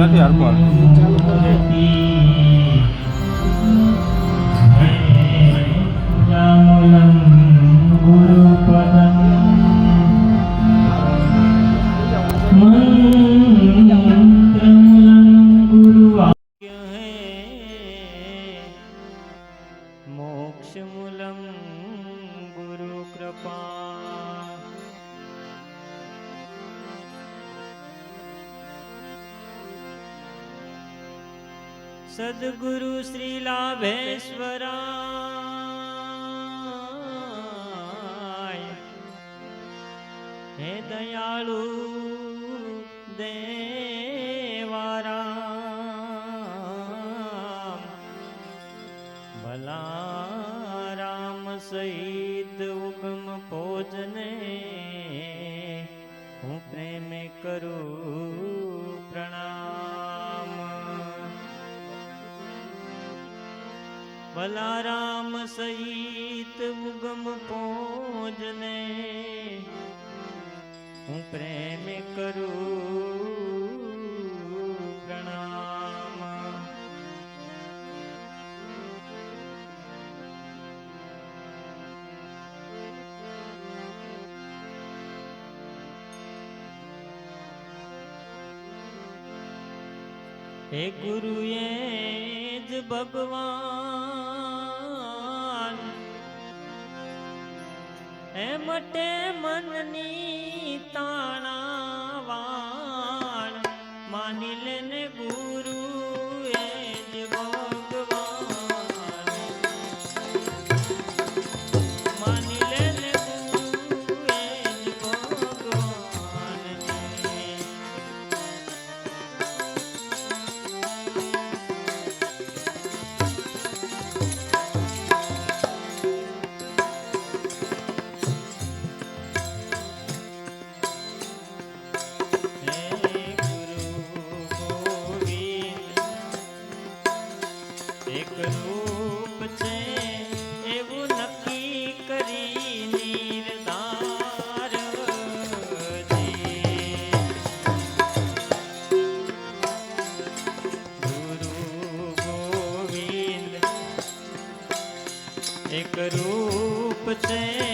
রান্নাটি আর পর। સદગુરુ શ્રી લાભેશ્વરા હે દયાળુ દેવારામ ભલા રામ સહિત ઉગમ ભોજને હું પ્રેમે કરું ભલા રામ સહિત ઉગમ પોજને હું પ્રેમ કરું પ્રણામ. હે ગુરુએ જ ભગવાન હે મટે મનની તાણાવાણ માની લેને ગુરુ एक रूप से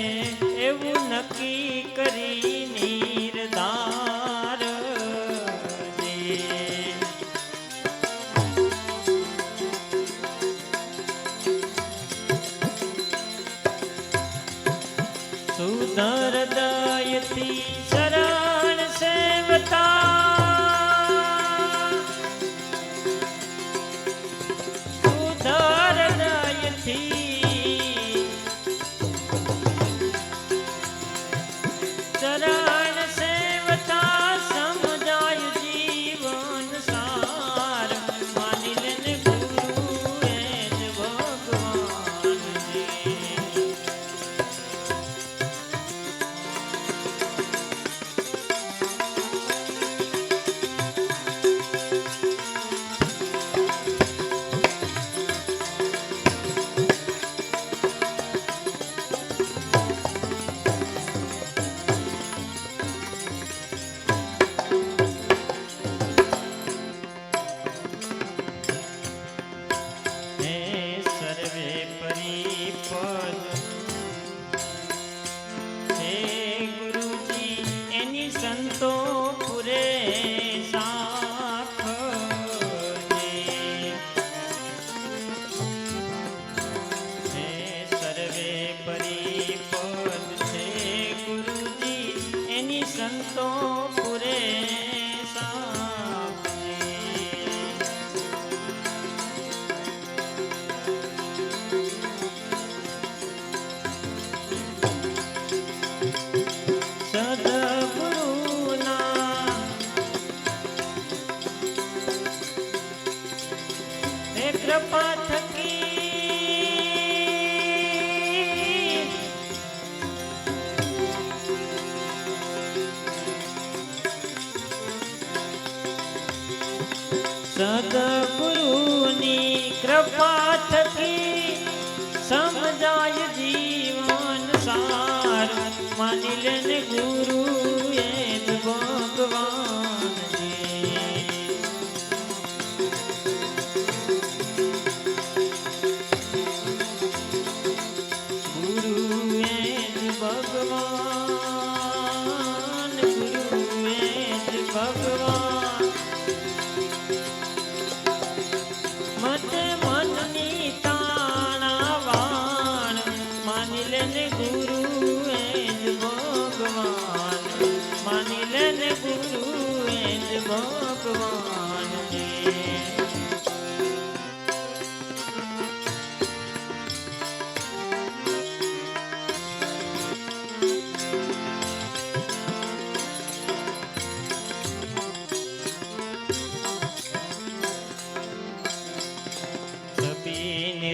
સંતો પુરે. સદગુરુની કૃપા થકી સમજાય જીવન સાર માની લેને ગુરુ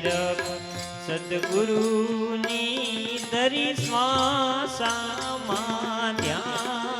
નિરખ સદગુરુની દરી શ્વાસામાં ધ્યાન.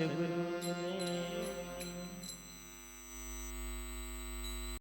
જે સદગુરુ ને